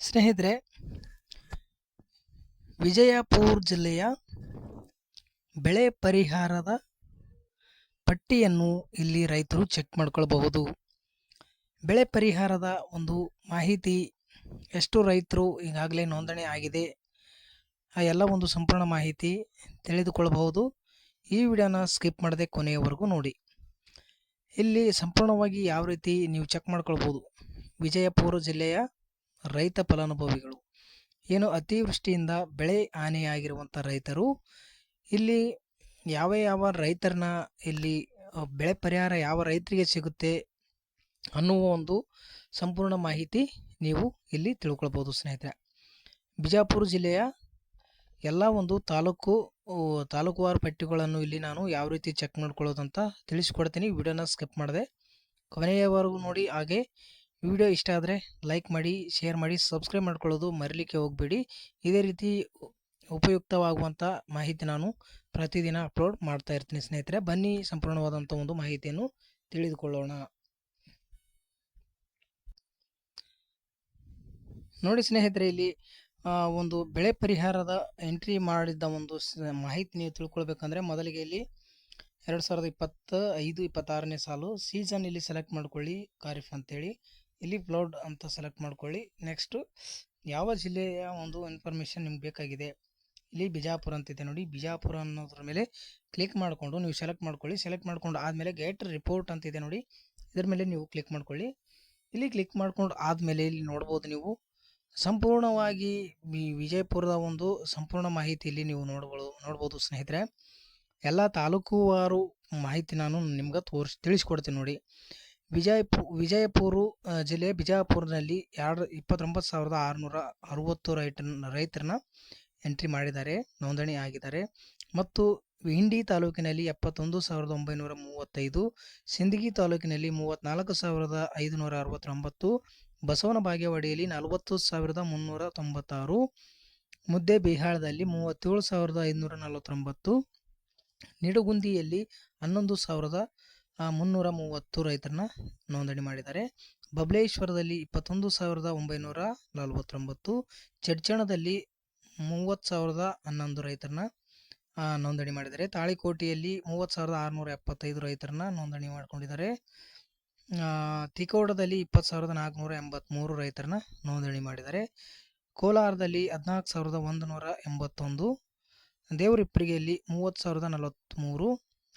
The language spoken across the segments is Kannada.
ಸ್ನೇಹಿತರೆ, ವಿಜಯಪುರ ಜಿಲ್ಲೆಯ ಬೆಳೆ ಪರಿಹಾರದ ಪಟ್ಟಿಯನ್ನು ಇಲ್ಲಿ ರೈತರು ಚೆಕ್ ಮಾಡ್ಕೊಳ್ಬಹುದು. ಬೆಳೆ ಪರಿಹಾರದ ಒಂದು ಮಾಹಿತಿ ಎಷ್ಟು ರೈತರು ಈಗಾಗಲೇ ನೋಂದಣಿ ಆಗಿದೆ. ಆ ಎಲ್ಲ ಒಂದು ಸಂಪೂರ್ಣ ಮಾಹಿತಿ ತಿಳಿದುಕೊಳ್ಳಬಹುದು ಈ ವಿಡಿಯೋನ ಸ್ಕಿಪ್ ಮಾಡದೆ ಕೊನೆಯವರೆಗೂ ನೋಡಿ. ಇಲ್ಲಿ ಸಂಪೂರ್ಣವಾಗಿ ಯಾವ ರೀತಿ ನೀವು ಚೆಕ್ ಮಾಡ್ಕೊಳ್ಬೋದು ವಿಜಯಪುರ ಜಿಲ್ಲೆಯ ರೈತ ಫಲಾನುಭವಿಗಳು. ಏನು ಅತಿವೃಷ್ಟಿಯಿಂದ ಬೆಳೆ ಹಾನಿಯಾಗಿರುವಂಥ ರೈತರು, ಇಲ್ಲಿ ಯಾವ ಯಾವ ರೈತರನ್ನ ಇಲ್ಲಿ ಬೆಳೆ ಪರಿಹಾರ ಯಾವ ರೈತರಿಗೆ ಸಿಗುತ್ತೆ ಅನ್ನುವ ಒಂದು ಸಂಪೂರ್ಣ ಮಾಹಿತಿ ನೀವು ಇಲ್ಲಿ ತಿಳ್ಕೊಳ್ಬೋದು ಸ್ನೇಹಿತರೆ. ಬಿಜಾಪುರ ಜಿಲ್ಲೆಯ ಎಲ್ಲ ಒಂದು ತಾಲೂಕು ತಾಲೂಕುವಾರು ಪಟ್ಟಿಗಳನ್ನು ಇಲ್ಲಿ ನಾನು ಯಾವ ರೀತಿ ಚೆಕ್ ಮಾಡ್ಕೊಳ್ಳೋದಂತ ತಿಳಿಸ್ಕೊಡ್ತೀನಿ. ವಿಡಿಯೋನ ಸ್ಕಿಪ್ ಮಾಡಿದೆ ಕೊನೆಯವರೆಗೂ ನೋಡಿ. ಹಾಗೆ ವಿಡಿಯೋ ಇಷ್ಟ ಆದರೆ ಲೈಕ್ ಮಾಡಿ, ಶೇರ್ ಮಾಡಿ, ಸಬ್ಸ್ಕ್ರೈಬ್ ಮಾಡ್ಕೊಳ್ಳೋದು ಮರಿಲಿಕ್ಕೆ ಹೋಗಬೇಡಿ. ಇದೇ ರೀತಿ ಉಪಯುಕ್ತವಾಗುವಂಥ ಮಾಹಿತಿ ನಾನು ಪ್ರತಿದಿನ ಅಪ್ಲೋಡ್ ಮಾಡ್ತಾ ಇರ್ತೀನಿ ಸ್ನೇಹಿತರೆ. ಬನ್ನಿ ಸಂಪೂರ್ಣವಾದಂಥ ಒಂದು ಮಾಹಿತಿಯನ್ನು ತಿಳಿದುಕೊಳ್ಳೋಣ. ನೋಡಿ ಸ್ನೇಹಿತರೆ, ಇಲ್ಲಿ ಒಂದು ಬೆಳೆ ಪರಿಹಾರದ ಎಂಟ್ರಿ ಮಾಡಿದ್ದ ಒಂದು ಮಾಹಿತಿ ನೀವು ತಿಳ್ಕೊಳ್ಬೇಕಂದ್ರೆ ಮೊದಲಿಗೆ ಇಲ್ಲಿ ಎರಡು ಸಾವಿರದ ಇಪ್ಪತ್ತ ಐದು ಇಪ್ಪತ್ತಾರನೇ ಸಾಲು ಸೀಸನ್ ಇಲ್ಲಿ ಸೆಲೆಕ್ಟ್ ಮಾಡ್ಕೊಳ್ಳಿ, ಖಾರಿಫ್ ಅಂತೇಳಿ. ಇಲ್ಲಿ ಬ್ಲೌಡ್ ಅಂತ ಸೆಲೆಕ್ಟ್ ಮಾಡ್ಕೊಳ್ಳಿ. ನೆಕ್ಸ್ಟು ಯಾವ ಜಿಲ್ಲೆಯ ಒಂದು ಇನ್ಫಾರ್ಮೇಷನ್ ನಿಮ್ಗೆ ಬೇಕಾಗಿದೆ? ಇಲ್ಲಿ ಬಿಜಾಪುರ ಅಂತಿದೆ ನೋಡಿ. ಬಿಜಾಪುರ ಅನ್ನೋದ್ರ ಮೇಲೆ ಕ್ಲಿಕ್ ಮಾಡಿಕೊಂಡು ನೀವು ಸೆಲೆಕ್ಟ್ ಮಾಡ್ಕೊಳ್ಳಿ. ಸೆಲೆಕ್ಟ್ ಮಾಡ್ಕೊಂಡು ಆದಮೇಲೆ ಗೇಟ್ ರಿಪೋರ್ಟ್ ಅಂತಿದೆ ನೋಡಿ. ಇದ್ರ ಮೇಲೆ ನೀವು ಕ್ಲಿಕ್ ಮಾಡ್ಕೊಳ್ಳಿ. ಇಲ್ಲಿ ಕ್ಲಿಕ್ ಮಾಡ್ಕೊಂಡು ಆದಮೇಲೆ ಇಲ್ಲಿ ನೋಡ್ಬೋದು ನೀವು. ಸಂಪೂರ್ಣವಾಗಿ ವಿಜಯಪುರದ ಒಂದು ಸಂಪೂರ್ಣ ಮಾಹಿತಿ ಇಲ್ಲಿ ನೀವು ನೋಡ್ಬೋದು ನೋಡ್ಬೋದು ಸ್ನೇಹಿತರೆ. ಎಲ್ಲ ತಾಲೂಕುವಾರು ಮಾಹಿತಿ ನಾನು ನಿಮ್ಗೆ ತೋರಿಸಿ, ತಿಳಿಸ್ಕೊಡ್ತೀನಿ ನೋಡಿ. ವಿಜಯಪು, ವಿಜಯಪುರ ಜಿಲ್ಲೆ ಬಿಜಾಪುರದಲ್ಲಿ ಎರಡು, ಇಪ್ಪತ್ತೊಂಬತ್ತು ಸಾವಿರದ ಆರುನೂರ ಅರವತ್ತು ರೈತ ರೈತರನ್ನ ಎಂಟ್ರಿ ಮಾಡಿದ್ದಾರೆ, ನೋಂದಣಿ ಆಗಿದ್ದಾರೆ. ಮತ್ತು ಇಂಡಿ ತಾಲೂಕಿನಲ್ಲಿ ಎಪ್ಪತ್ತೊಂದು ಸಾವಿರದ ಒಂಬೈನೂರ ಮೂವತ್ತೈದು, ಸಿಂದಗಿ ತಾಲೂಕಿನಲ್ಲಿ ಮೂವತ್ತ್ನಾಲ್ಕು ಸಾವಿರದ ಐದುನೂರ ಅರವತ್ತೊಂಬತ್ತು, ಬಸವನ ಬಾಗೇವಾಡಿಯಲ್ಲಿ ನಲವತ್ತು ಸಾವಿರದ ಮುನ್ನೂರ ತೊಂಬತ್ತಾರು, ಮುದ್ದೆ ಬಿಹಾಳದಲ್ಲಿ ಮೂವತ್ತೇಳು ಸಾವಿರದ ಐದುನೂರ ನಲವತ್ತೊಂಬತ್ತು, ನಿಡುಗುಂದಿಯಲ್ಲಿ ಹನ್ನೊಂದು ಸಾವಿರದ ಮುನ್ನೂರ ಮೂವತ್ತು ರೈತರನ್ನ ನೋಂದಣಿ ಮಾಡಿದ್ದಾರೆ. ಬಬಲೇಶ್ವರದಲ್ಲಿ ಇಪ್ಪತ್ತೊಂದು ಸಾವಿರದ ಒಂಬೈನೂರ ನಲವತ್ತೊಂಬತ್ತು, ಚಡ್ಚಣದಲ್ಲಿ ಮೂವತ್ತು ಸಾವಿರದ ಹನ್ನೊಂದು ರೈತರನ್ನ ನೋಂದಣಿ ಮಾಡಿದ್ದಾರೆ. ತಾಳಿಕೋಟೆಯಲ್ಲಿ ಮೂವತ್ತು ಸಾವಿರದ ಆರುನೂರ ಎಪ್ಪತ್ತೈದು ರೈತರನ್ನ ನೋಂದಣಿ ಮಾಡ್ಕೊಂಡಿದ್ದಾರೆ. ತಿಕೋಡದಲ್ಲಿ ಇಪ್ಪತ್ತು ಸಾವಿರದ ನಾಲ್ಕುನೂರ ಎಂಬತ್ತ್ಮೂರು ರೈತರನ್ನ ನೋಂದಣಿ ಮಾಡಿದ್ದಾರೆ. ಕೋಲಾರದಲ್ಲಿ ಹದಿನಾಲ್ಕು ಸಾವಿರದ ಒಂದು ನೂರ ಎಂಬತ್ತೊಂದು, ದೇವರಿಪ್ಪರಿಗೆಯಲ್ಲಿ ಮೂವತ್ತು ಸಾವಿರದ ನಲವತ್ತ್ಮೂರು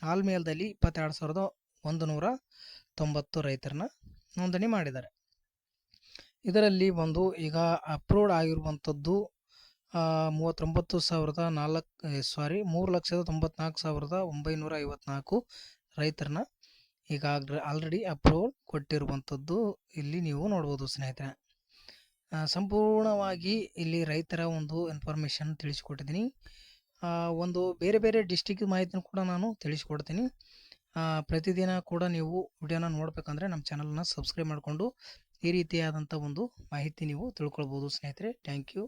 ಆಲ್ಮೇಲ್ದಲ್ಲಿ ಇಪ್ಪತ್ತೆರಡು ಸಾವಿರದ ಒಂದು ನೂರ ತೊಂಬತ್ತು ರೈತರನ್ನ ನೋಂದಣಿ ಮಾಡಿದ್ದಾರೆ. ಇದರಲ್ಲಿ ಒಂದು ಈಗ ಅಪ್ರೂವ್ಡ್ ಆಗಿರುವಂಥದ್ದು ಮೂವತ್ತೊಂಬತ್ತು ಸಾವಿರದ ನಾಲ್ಕು ಸಾರಿ ಮೂರು ಲಕ್ಷದ ತೊಂಬತ್ನಾಲ್ಕು ಸಾವಿರದ ಒಂಬೈನೂರ ಐವತ್ನಾಲ್ಕು ರೈತರನ್ನ ಈಗ ಆಲ್ರೆಡಿ ಅಪ್ರೂವಲ್ ಕೊಟ್ಟಿರುವಂಥದ್ದು ಇಲ್ಲಿ ನೀವು ನೋಡ್ಬೋದು ಸ್ನೇಹಿತರೆ. ಸಂಪೂರ್ಣವಾಗಿ ಇಲ್ಲಿ ರೈತರ ಒಂದು ಇನ್ಫಾರ್ಮೇಷನ್ ತಿಳಿಸಿಕೊಟ್ಟಿದ್ದೀನಿ. ಒಂದು ಬೇರೆ ಬೇರೆ ಡಿಸ್ಟಿಕ್ ಮಾಹಿತಿನೂ ಕೂಡ ನಾನು ತಿಳಿಸ್ಕೊಡ್ತೀನಿ. ಪ್ರತಿದಿನ ಕೂಡ ನೀವು ವಿಡಿಯೋನ ನೋಡಬೇಕಂದ್ರೆ ನಮ್ಮ ಚಾನಲ್ನ ಸಬ್ಸ್ಕ್ರೈಬ್ ಮಾಡಿಕೊಂಡು ಈ ರೀತಿಯಾದಂಥ ಒಂದು ಮಾಹಿತಿ ನೀವು ತಿಳ್ಕೊಳ್ಬೋದು ಸ್ನೇಹಿತರೆ. Thank you.